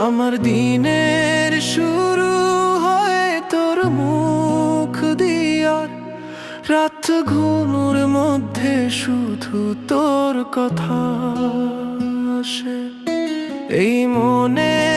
মনের শুরু হয় তোর মুখ দিয়ার রাত ঘুমুর মধ্যে শুধু তোর কথা আসে। এই মনের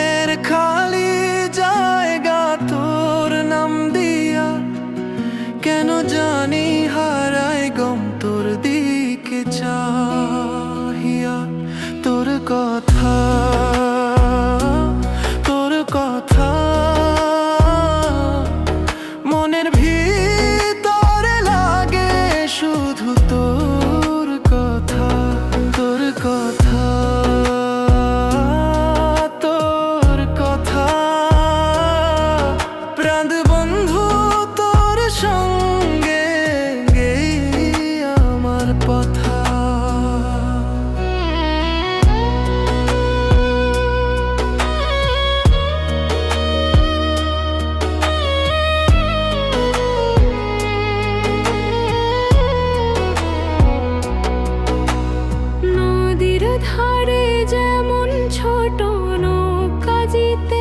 知道。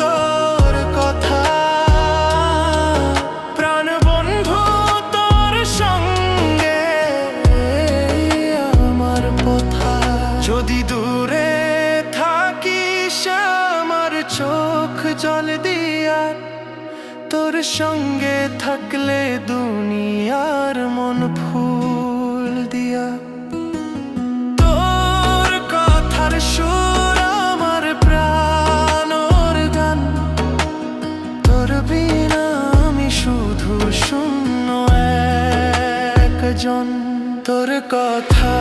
তোর কথা। প্রাণ বন্ধু, তোর সঙ্গে আমার কথা যদি দূরে আমার চোখ তোর সঙ্গে থাকলে দুনিয়ার মন ফুল। একজন তোর কথা।